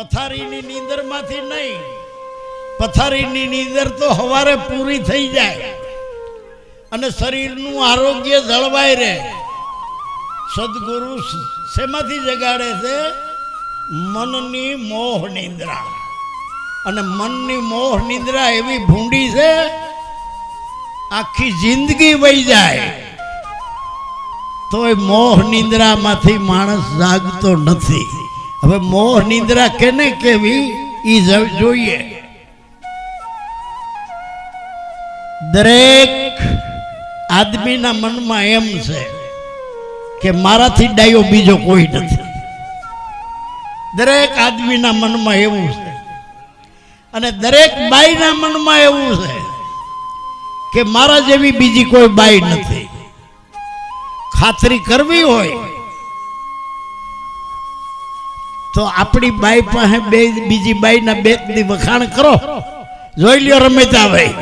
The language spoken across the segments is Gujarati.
પથારીની નીંદરમાંથી નહીં. પથારીની નીંદર તો સવારે પૂરી થઈ જાય. અને શરીરનું આરોગ્ય જળવાય રહે. સદગુરુ શેમાંથી જગાડે છે? મનની મોહ નિંદ્રા. અને મનની મોહ નિંદ્રા એવી ભૂંડી છે, આખી જિંદગી વહી જાય. તોય મોહ નિંદ્રામાંથી માણસ જાગતો નથી. હવે મોહ નિંદ્રા કેને કેવી? એ જોઈએ. દરેક આદમીના મનમાં એમ છે કે મારાથી ડાયો બીજો કોઈ નથી. દરેક આદમીના મનમાં એવું છે. અને દરેક બાઈના મનમાં એવું છે કે મારા જેવી બીજી કોઈ બાઈ નથી. ખાતરી કરવી હોય તો આપણી બાઈ પાસે બે, બીજી બાઈના બે દી વખાણ કરો. જોઈ લ્યો રમેતાભાઈ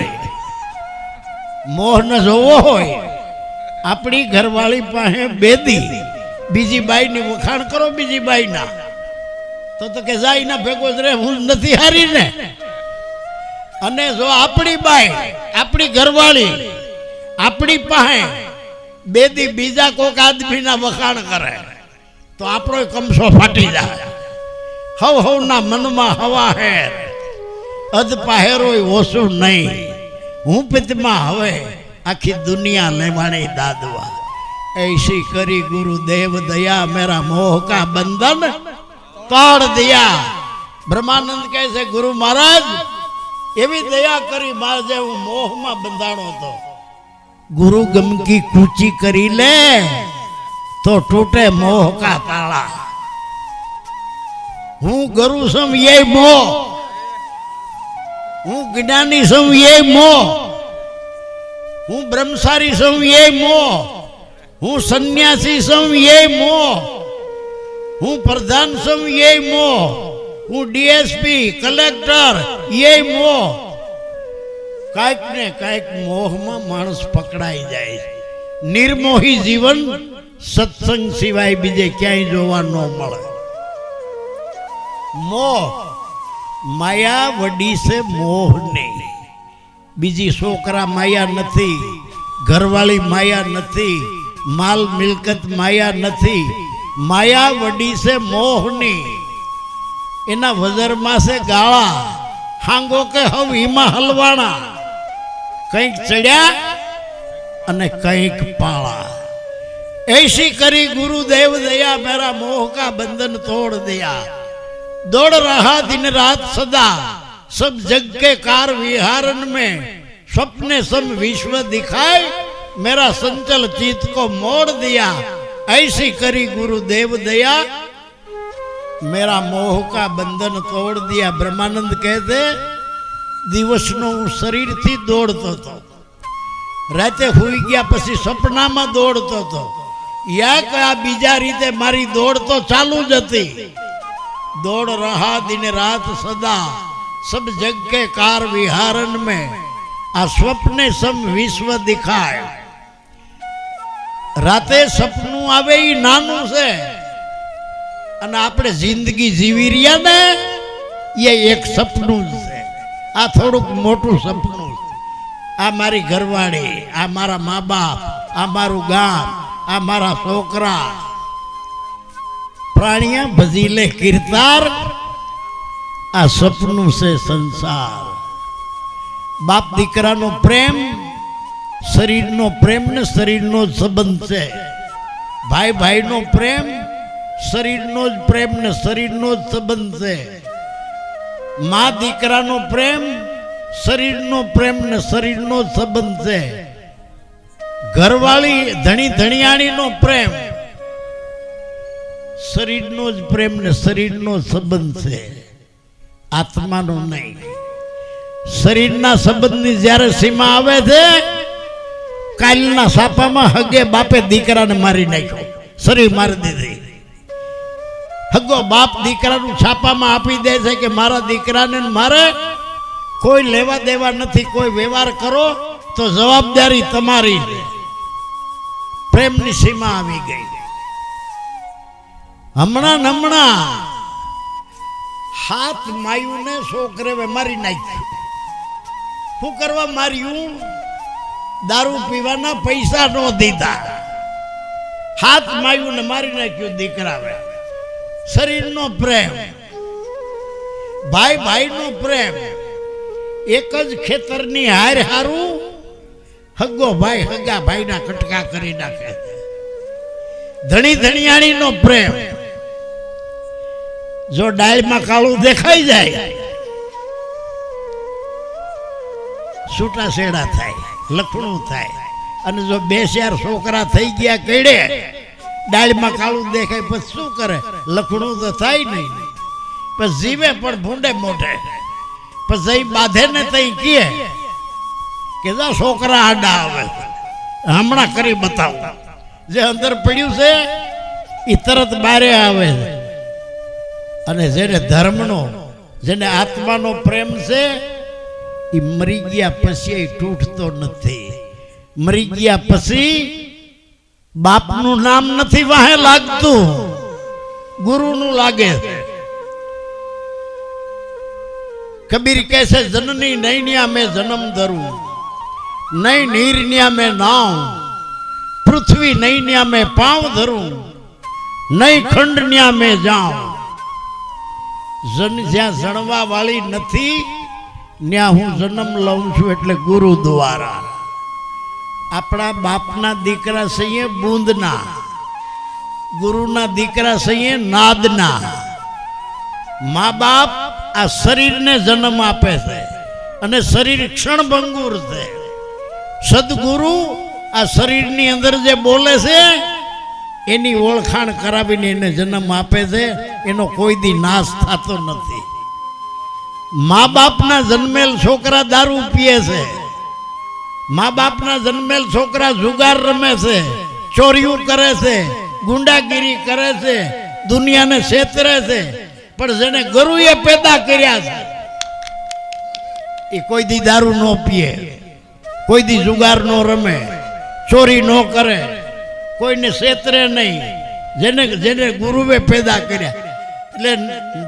મોહ ન જોવો હોય, આપણી ઘરવાળી પાસે બેદી બીજી બાઈની વખાણ કરો, બીજી બાઈના. તો તો કે જાય ના ભેગો જ રે હું નથી હારી ને અને જો આપણી બાઈ, આપણી ઘરવાળી, આપણી પાસે બેદી બીજા કોક આદમીના વખાણ કરે, તો આપણો કમસો ફાટી જાય. હવ હવના મનમાં હવા હેર અધ પાહેરોય ઓછું નહીં. હું પિતમાં હવે આખી દુનિયા લેવાણી દાદવા. એસી કરી ગુરુદેવ દયા મેરા મોહ કા બંધન તોડ દયા. બ્રહ્માનંદ કહે છે, ગુરુ મહારાજ, એવી દયા કરી મારે જે હું મોહમાં બંધાણો હતો ગુરુ ગમકી કૂચી કરી લે, તો તૂટે મોહ કા તાળા. હું ગરુ સમ મોહ હું જ્ઞાની સમ મોહ હું બ્રહ્મસારી સમ મોહ હું સંન્યાસી સમ મોહ હું પ્રધાન સમ મોહ હું ડીએસપી, કલેક્ટર યે મો. કાંઈક ને કાંઈક મોહમાં માણસ પકડાઈ જાય છે. નિર્મોહી જીવન સત્સંગ સિવાય બીજે ક્યાંય જોવા ન મળે. મોહ. માયા વડી છે મોહને. બીજી છોકરા માયા નથી. ઘરવાળી માયા નથી. માલ મિલકત માયા નથી. માયા વડી છે મોહની. એના વજરમાં છે ગાળા. હાંગો કે હવ હિમા હલવાણા. કંઈક ચડ્યા અને કંઈક પાળા. એસી કરી ગુરુદેવ દયા, મેરા મોહ કા બંધન તોડ દયા. दौड़ रहा दिन रात सदा सब जग के कार विहारन में स्वप्ने सम विश्व दिखाए मेरा संचल चित को मोड़ दिया ऐसी करी गुरुदेव दया मेरा मोह का बंधन तोड़ दिया ब्रह्मानंद कहते દિવસનો હું શરીરથી દોડતો હતો રાતે હુઈ ગયા પછી સપનામાં દોડતો હતો યા કે આ બીજા રીતે મારી દોડ તો ચાલુ જ હતી दौड़ रहा दिन रात सदा सब जग के कार विहारन में आ स्वप्ने सम વિશ્વ દિખાય રાતે સપનું આવે એ નાનું છે અને આપણે જિંદગી જીવી રહ્યા ને એ એક સપનું જ છે આ થોડુંક મોટું સપનું છે આ મારી ઘરવાળી આ મારા મા બાપ આ મારું ગામ આ મારા છોકરા પ્રાણિયા ભજી લે કીર્તાર આ સપનું છે સંસાર બાપ દીકરાનો પ્રેમ શરીરનો પ્રેમ ને શરીરનો જ સંબંધ છે ભાઈ ભાઈનો પ્રેમ શરીરનો જ પ્રેમ ને શરીરનો જ સંબંધ છે મા દીકરાનો પ્રેમ શરીરનો પ્રેમ ને શરીરનો જ સંબંધ છે ઘરવાળી ધણી ધણિયાણીનો પ્રેમ શરીરનો જ પ્રેમ ને શરીરનો સંબંધ છે. આત્માનો નહીં. શરીરના સંબંધની જ્યારે સીમા આવે છે, કાલના સાપામાં હગે બાપે દીકરાને મારી નાખ્યો. શરીર મારી દીધી. હગો બાપ દીકરાનું છાપામાં આપી દે છે કે મારા દીકરાને મારે કોઈ લેવા દેવા નથી, કોઈ વ્યવહાર કરો તો જવાબદારી તમારી પ્રેમની સીમા આવી ગઈ. હમણાં હમણાં હાથ માયુને છોકરે મારી નાખ્યું શું કરવા માર્યું? દારૂ પીવાના પૈસા ન દીધા. હાથ માયુને મારી નાખ્યું દીકરાવે. શરીરનો પ્રેમ. ભાઈ ભાઈનો પ્રેમ. એક જ ખેતરની હાર હારું. હગ્ગો ભાઈ હગા ભાઈના કટકા કરી નાખે. ધણી ધણિયાણીનો પ્રેમ. જો ડાળમાં કાળું દેખાઈ જાય, છૂટા શેડા થાય, લખણું થાય, અને જો બે ચાર છોકરા થઈ ગયા કેડે ડાળમાં કાળું દેખાય, પછી શું કરે? લખણું તો થાય નહીં. પછી જીવે પણ ભૂંડે મોઢે. પછી બાંધે ને તઈ કીએ કે જા છોકરા આડા આવે. હમણાં કરી બતાવો. જે અંદર પડ્યું છે એ તરત બારે આવે છે. અને જેને ધર્મનો, જેને આત્માનો પ્રેમ છે એ મરી ગયા પછી એ તૂટતો નથી. મરી ગયા પછી બાપનું નામ નથી વાહે લાગતું. ગુરુનું લાગે. છે કબીર કહે છે, જનની નૈન્યા મેં જન્મ ધરું. નહીં નીરન્યા મેં નાવ પૃથ્વી નૈન્યા મેં પાવ ધરું. નહીં ખંડન્યા મેં જાઉં. જન જ્યાં જણવા વાળી નથી, ત્યાં હું જન્મ લઉં છું એટલે ગુરુ દ્વારા આપણા બાપના દીકરા સહીએ બૂંદના, ગુરુના દીકરા સહીએ નાદના. મા બાપ આ શરીરને જન્મ આપે છે અને શરીર ક્ષણભંગુર છે. સદગુરુ આ શરીરની અંદર જે બોલે છે એની ઓળખાણ કરાવીને એને જન્મ આપે છે, એનો કોઈ દી નાશ થતો નથી. મા બાપના જન્મેલ છોકરા દારૂ પીએ છે. મા બાપના જન્મેલ છોકરા જુગાર રમે છે ચોરીયું કરે છે, ગુંડાગીરી કરે છે, દુનિયાને છેતરે છે. પણ જેને ગરુએ પેદા કર્યા છે, એ કોઈ દી દારૂ ન પીએ કોઈ દી જુગાર ન રમે, ચોરી ન કરે. કોઈને છેતરે નહીં જેને જેને ગુરુએ પેદા કર્યા એટલે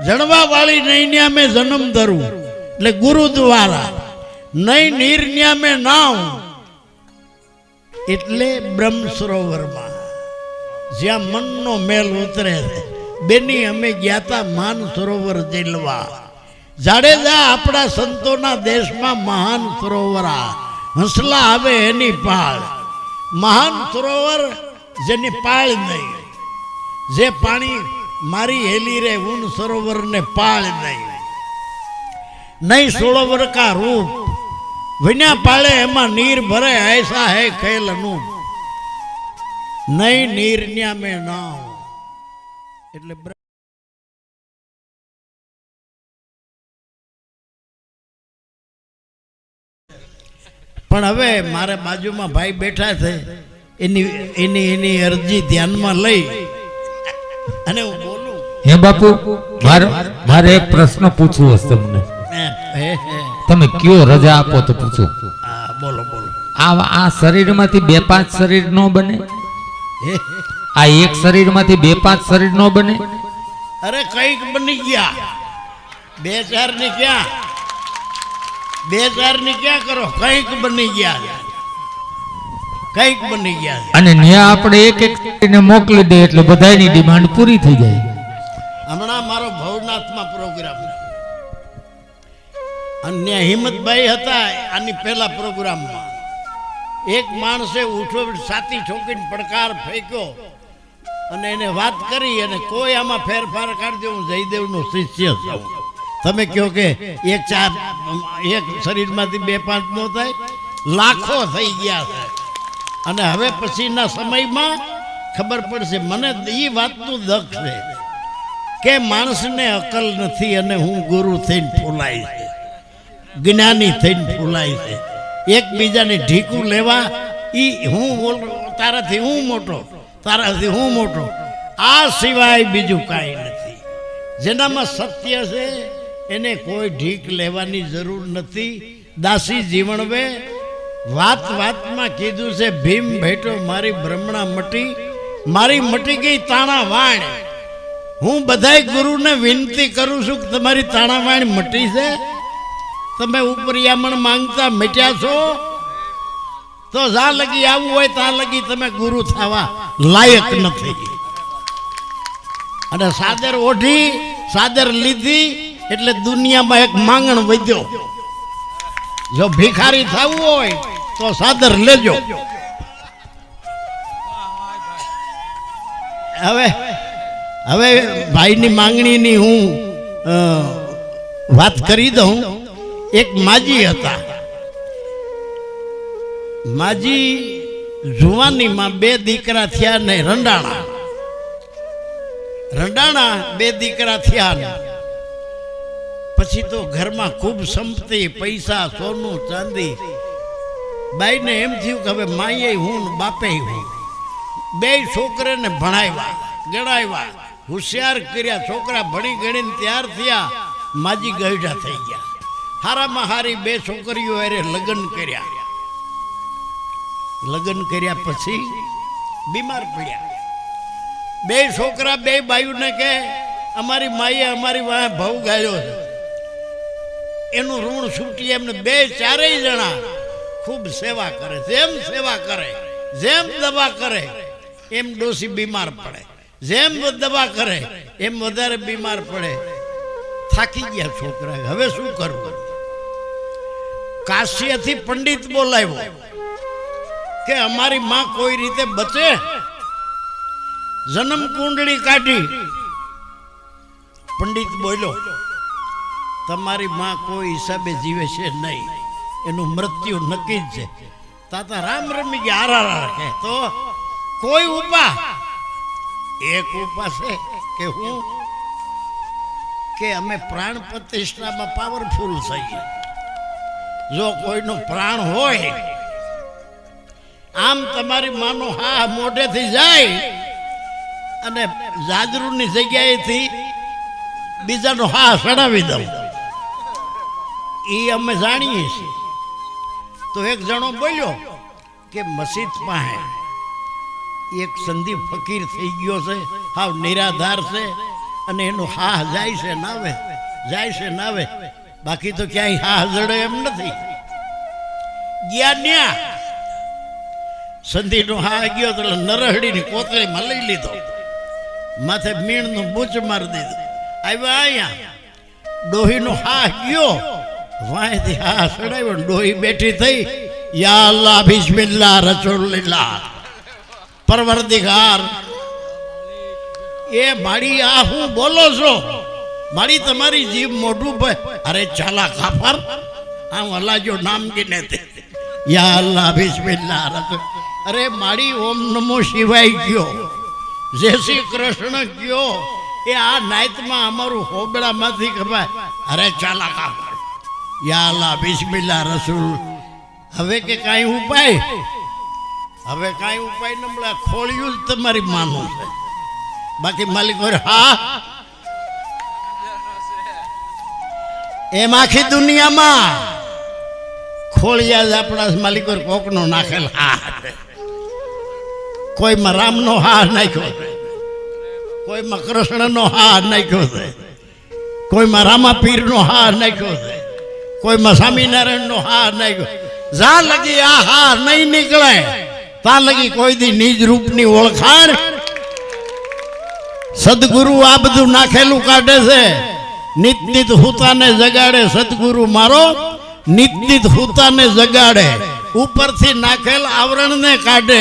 જણવા વાળી નૈન્યા મેં જન્મ ધરું એટલે ગુરુ દ્વારા નહીં નીરન્યા મેં નાવ એટલે બ્રહ્મ સરોવરમાં જ્યાં મનનો મેલ ઉતરે છે બેની અમે ગયા તા માન સરોવર જેલવા જાડેજા આપણા સંતોના દેશમાં મહાન સરોવર આ હંસલા આવે એની પાળ મહાન સરોવર જેની પાળ નહીં. જે પાણી મારી હેલી રે ઉન સરોવર ને પાળ નહીં. નહીં સરોવર કા રૂપ. વિના પાળે એમાં નીર ભરે એસા હે ખેલનું નહીં નીર ન્યા મેં ના એટલે પણ હવે મારે બાજુમાં ભાઈ બેઠા છે. એની એની એની અરજી ધ્યાનમાં લઈ. અને હું બોલું હે બાપુ મારે મારે એક પ્રશ્ન પૂછવો છે તમને. તમે કયો રજા આપો તો પૂછો. બોલો બોલો. આ આ શરીરમાંથી બે પાંચ શરીર નો બને? હે, આ એક શરીરમાંથી બે પાંચ શરીર નો બને? અરે કંઈક બની ગયા. બે ચારની ક્યાં? બે ચારની ક્યાં કરો? કંઈક બની ગયા. કંઈક બની ગયા અને ન્યા આપણે એક એક શરીરને મોકલી દે એટલે બધાની ડિમાન્ડ પૂરી થઈ જાય. હમણાં મારો ભવનાથમાં પ્રોગ્રામ અન્ય હિંમતભાઈ હતા આની પહેલા પ્રોગ્રામમાં એક માણસે ઉઠો સાતી ઠોકીને પડકાર ફેંક્યો અને એને વાત કરી અને કોઈ આમાં ફેરફાર કાઢજો હું જયદેવનો શિષ્ય છું. તમે કહો કે એક ચાર એક શરીરમાંથી બે પાંચ નો થાય. લાખો થઈ ગયા છે. અને હવે પછીના સમયમાં ખબર પડશે, મને એ વાતનું દખ છે કે માણસને અકલ નથી અને હું ગુરુ થઈને ફૂલાય છે, જ્ઞાની થઈને ફૂલાય છે. એકબીજાને ઢીકું લેવા એ હું તારાથી હું મોટો, તારાથી હું મોટો. આ સિવાય બીજું કાંઈ નથી. જેનામાં સત્ય છે, એને કોઈ ઢીક લેવાની જરૂર નથી. દાસી જીવણવે વાત વાતમાં કીધું છે, ભીમ ભેટો, મારી બ્રહ્મણા મટી, મારી મટી ગઈ તાણા વાણ. હું બધાય ગુરુને વિનંતી કરું છું કે તમારી તાણાવાણ મટી છે? તમે ઉપરિયામણ માંગતા મટ્યા છો? તો જ્યાં લગી આવવું હોય ત્યાં લગી તમે ગુરુ થવા લાયક નથી. અને સાદર ઓઢી, સાદર લીધી, એટલે દુનિયામાં એક માંગણ વધ્યો. જો ભિખારી થવું હોય તો સાદર લેજો. હવે હવે ભાઈની માંગણીની હું વાત કરી દઉં. એક માજી હતા. માજી જુવાનીમાં બે દીકરા થયા ને રંડાણા. રંડાણા બે દીકરા થયા પછી તો ઘરમાં ખૂબ સંપત્તિ, પૈસા, સોનું, ચાંદી. બાઈને એમ થયું કે હવે માઈએ હું ને બાપે હું. બે છોકરાને ભણાવ્યા, ગણાવ્યા. હોશિયાર કર્યા, છોકરા ભણી ગણીને તૈયાર થયા, માજી ગયડા થઈ ગયા. હારામાં હારી બે છોકરીઓ અરે લગ્ન કર્યા. લગ્ન કર્યા પછી બીમાર પડ્યા. બે છોકરા બે બાયુને કે અમારી માઈએ અમારી વાહ ભાવ ગાયો છે. એનું ઋણ છૂટી એમને બે ચારેય જણા ખૂબ સેવા કરે, જેમ સેવા કરે, જેમ દવા કરે, એમ ડોસી બીમાર પડે. જેમ દવા કરે, એમ વધારે બીમાર પડે. થાકી ગયા છોકરા, હવે શું કરવું? કાશીથી પંડિત બોલાવ્યો કે અમારી માં કોઈ રીતે બચે? જન્મ કુંડળી કાઢી. પંડિત બોલ્યો તમારી માં કોઈ હિસાબે જીવે છે નહીં. એનું મૃત્યુ નક્કી જ છે. તાતા રામ રમી ગયા આરા રાખે. તો કોઈ ઉપા? એક ઉપા છે કે હું? કે અમે પ્રાણ પ્રતિષ્ઠામાં પાવરફુલ થઈએ જો કોઈનો પ્રાણ હોય, આમ તમારી માનો હા મોઢેથી જાય અને જાજરૂની જગ્યાએથી બીજાનો હા સડાવી દઉં. એ અમે જાણીએ છીએ. તો એક જણો બોલ્યો કે મસ્જિદ પાસે એક સંદીપ ફકીર થઈ ગયો છે, હાવ નિરાધાર છે અને એનો હા જાય છે નાવે જાય છે નાવે બાકી તો ક્યાંય હા જડે એમ નથી. ગયા ન્યા સંધીનો હા ગયો એટલે નરહડીની કોતરીમાં લઈ લીધો. માથે મીણનું બૂચ મારી દીધું. આવ્યા અહીંયા. ડોહીનો હા ગયો. વાંયથી હા સડાવ્યો ડોહી બેઠી થઈ. યા અલ્લાહ બિસ્મિલ્લાહ રસુલિલ્લાહ. પરવરદિગાર. એ મારી આ હું બોલો છો? મારી તમારી જીભ મોઢું પર. અરે ચાલા કાફર. આ અલ્લાહ નામ ગીને તે. યા અલ્લાહ બિસ્મિલ્લાહ રસુલ. અરે મારી ઓમ નમો શિવાય ગયો. જય શ્રી કૃષ્ણ ગયો. એ આ નાયતમાં અમારું હોબળામાંથી ખબર અરે ચાલા કાફર. યા બિસ્મિલ્લા રસૂલ. હવે કે કાંઈ ઉપાય? હવે કાંઈ ઉપાય ન મળે. ખોળ્યું તમારી માનું. બાકી માલિક હા? એમ આખી દુનિયામાં ખોળિયા જ આપણા માલિકોર કોકનો નાખેલ હા કોઈમાં રામનો હા નાખ્યો છે. કોઈમાં કૃષ્ણનો હા નાખ્યો છે. કોઈમાં રામાપીરનો હા નાખ્યો છે. કોઈમાં સ્વામિનારાયણનો હાર નાખ્યો. જા લગી આ હા નહીં નીકળે તા લગી કોઈ દી નિજ રૂપની ઓળખાણ. સદગુરુ આ બધું નાખેલું કાઢે છે. નિત નિત હુતાને જગાડે સદગુરુ મારો. નિત નિત હુતાને જગાડે. ઉપરથી નાખેલ આવરણને કાઢે.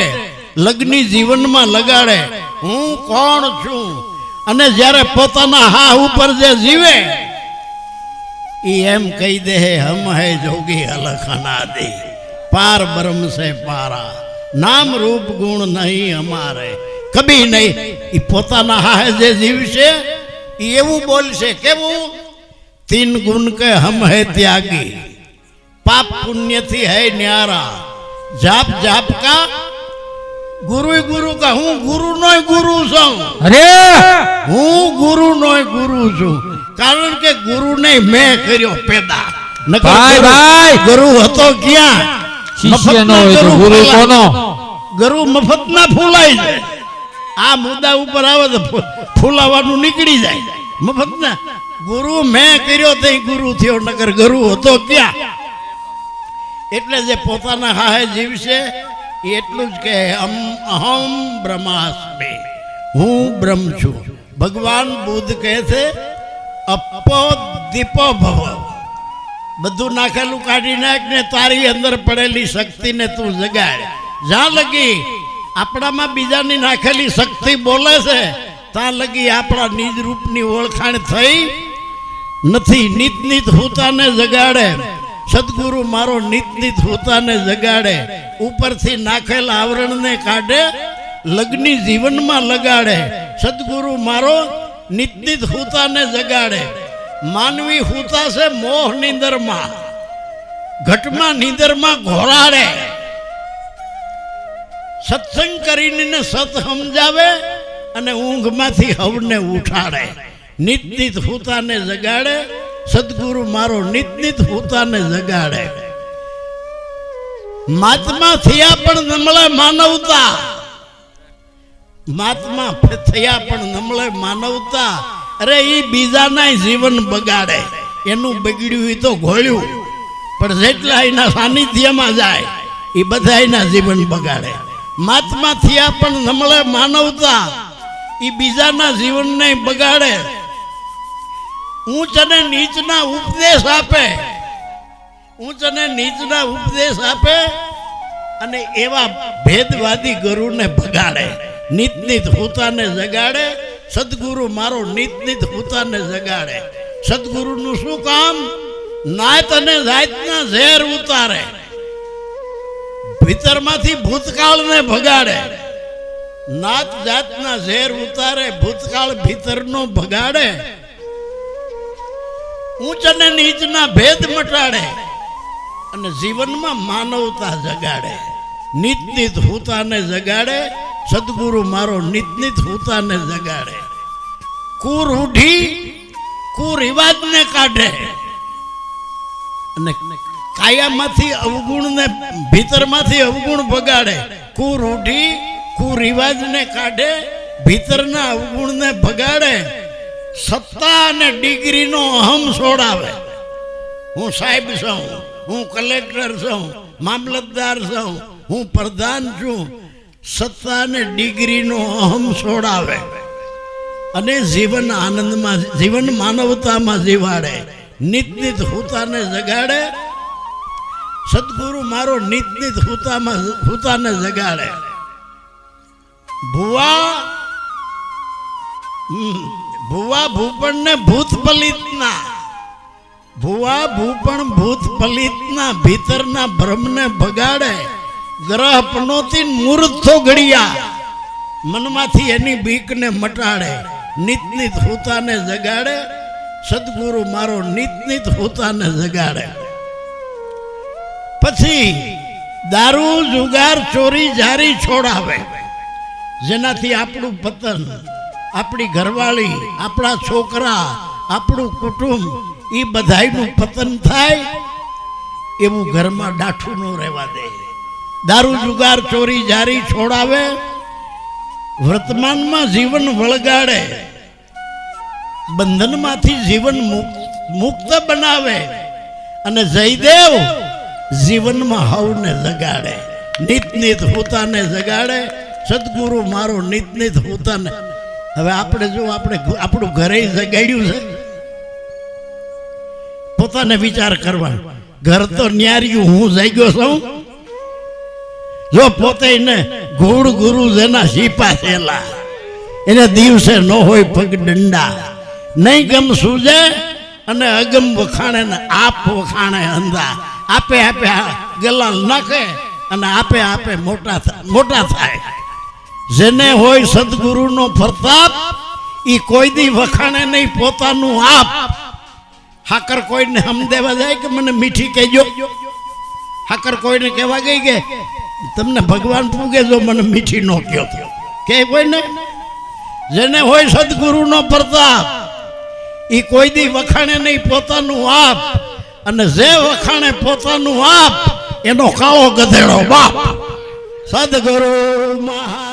લગ્ની જીવનમાં લગાડે. હું કોણ છું? અને જ્યારે પોતાના હા ઉપર જે જીવે એમ કહી દે હે હમ હે જોગી અલખના દે પાર બ્રહ્મ સે પારા નામ રૂપ ગુણ નહીં અમારે કભી નહીં ઈ પોતાના હા જે જીવશે ઈ એવું બોલશે કેવું તીન ગુણ કે હમ હે ત્યાગી પાપ પુણ્યથી હે ન્યારા જાપ જાપ કા ગુરુ ગુરુ કા હું ગુરુ નોય ગુરુ છું અરે હું ગુરુ નોય ગુરુ છું કારણ કે ગુરુ ને મેં કર્યો પેદા. ભાઈ, ભાઈ. ગુરુ હતો ક્યાં? શિષ્ય નો ગુરુ કોનો? ગુરુ મફત ના ફૂલાય જાય આ મુદ્દા ઉપર આવે તો ફૂલાવાનું નીકળી જાય. મફત ના ગુરુ મેં કર્યો તે ગુરુ થયો નગર ગુરુ હતો ક્યાં? એટલે જે પોતાના હાહે જીવશે એટલું જ કે અમ અહમ બ્રહ્માસ્મિ. હું બ્રહ્મ છું. ભગવાન બુદ્ધ કહે છે અપો દીપો ભવ. બધું નાખેલું કાઢી નાખ ને તારી અંદર પડેલી શક્તિને તું જગાડ. જ્યાં લગી. આપણામાં બીજાની નાખેલી શક્તિ બોલે છે. ત્યાં લગી આપણા નિજ રૂપની ઓળખાણ થઈ નથી. નિત નિત હોતાને જગાડે. સદગુરુ મારો નિત નિત હોતાને જગાડે. ઉપરથી નાખેલ આવરણને કાઢે. લગ્ની જીવનમાં લગાડે. સદગુરુ મારો નિત નિત હુતાને જગાડે. માનવી હુતા છે મોહ નિંદરમાં. ઘટમાં નિંદરમાં ઘોરાડે. સત્સંગ કરીને સત સમજાવે અને ઊંઘમાંથી હવને ઉઠાડે. નિત નિત હુતાને જગાડે, સદગુરુ મારો નિત નિત હુતાને જગાડે. મહાત્મા થયા પણ નમળે માનવતા. મહાત્મા થયા પણ નમળે માનવતા. અરે એ બીજાના જીવન બગાડે. એનું બગડ્યું એ તો ઘોળ્યું. પણ જેટલા એના સાનિધ્યમાં જાય એ બધા એના જીવન બગાડે. મહાત્મા થયા પણ નમળે માનવતા. એ બીજાના જીવનને બગાડે. ઊંચ અને નીચના ઉપદેશ આપે. ઊંચ અને નીચના ઉપદેશ આપે અને એવા ભેદવાદી ગરુને ભગાડે. નિત નિત હોતાને જગાડે, સદગુરુ મારો નિત નિત હોતાને જગાડે. સદગુરુનું શું કામ? નાત અને જાતના ઝેર ઉતારે. ભીતરમાંથી ભૂતકાળને ભગાડે. નાત જાતના ઝેર ઉતારે, ભૂતકાળ ભીતરનો ભગાડે. ઊંચ અને નીચના ભેદ મટાડે. અને જીવનમાં માનવતા જગાડે. નિત નિત હુતાને જગાડે, સદગુરુ મારો નિત નિત હુતાને જગાડે. કુરૂઢી કુરિવાજને કાઢે. અને કાયામાંથી અવગુણને, ભીતરમાંથી અવગુણ ભગાડે. કુરૂઢી કુરિવાજને કાઢે, ભીતરના અવગુણને ભગાડે. સત્તા અને ડિગ્રીનો અહમ છોડાવે. હું સાહેબ છું, હું કલેક્ટર છું, મામલતદાર છું હું પ્રધાન છું. સત્તા અને ડિગ્રીનો અહમ છોડાવે. અને જીવન આનંદમાં, જીવન માનવતામાં જીવાડે. નિત હુતાને જગાડે. સદગુરુ મારો નિત હુતામાં, હુતાને જગાડે. ભુવા ભુવા ભૂપણને ભૂત પલિતના ભુવા ભૂપણ ભૂત પલિતના ભીતરના ભ્રમને ભગાડે. ગ્રહ પનોતી મૂર્થો ઘડિયા. મનમાંથી એની બીકને મટાડે નિત નિત હોતાને જગાડે, સદગુરુ મારો નિત નિત હોતાને જગાડે. પછી દારૂ, જુગાર, ચોરી, જારી છોડાવે. જેનાથી આપણું પતન, આપણી ઘરવાળી, આપણા છોકરા, આપણું કુટુંબ એ બધાયનું પતન થાય, એવું ઘરમાં ડાઠું ન રહેવા દે. દારૂ જુગાર, ચોરી, જારી, છોડાવે, વર્તમાનમાં જીવન વળગાડે, બંધનમાંથી જીવન મુક્ત બનાવે અને જયદેવ જીવનમાં હવને જગાડે નિત નિત હોતાને જગાડે. સદગુરુ મારો નિત નિત હોતાને. હવે આપણે જો આપણે આપણું ઘરે જગાડ્યું છે, પોતાને વિચાર કરવા. ઘર તો ન્યાર્યું, હું જાગ્યો છું. જો પોતે ને ગોળ ગુરુ જેના શીપા છેલા, એને દિવસે ન હોય પગ દંડા. નહીં ગમ સૂજે અને અગમ વખાણે ને આપ વખાણે અંધા. આપે આપે ગલાલ નાખે અને આપે આપે મોટા મોટા થાય. જેને હોય સદગુરુનો પ્રતાપ એ કોઈ દી વખાણે નહીં પોતાનું આપ. હાકર કોઈને હમ દેવા જાય કે મને મીઠી કહેજો? હાકર કોઈને કહેવા ગઈ કે, તમને ભગવાન પૂગે જો મને મીઠી નો કયો. કે કોઈને જેને હોય સદગુરુનો પ્રતાપ એ કોઈ દી વખાણે નહીં, પોતાનું આપ. અને જે વખાણે પોતાનું આપ, એનો કાળો ગધેડો બાપ. સદગુરુ મહા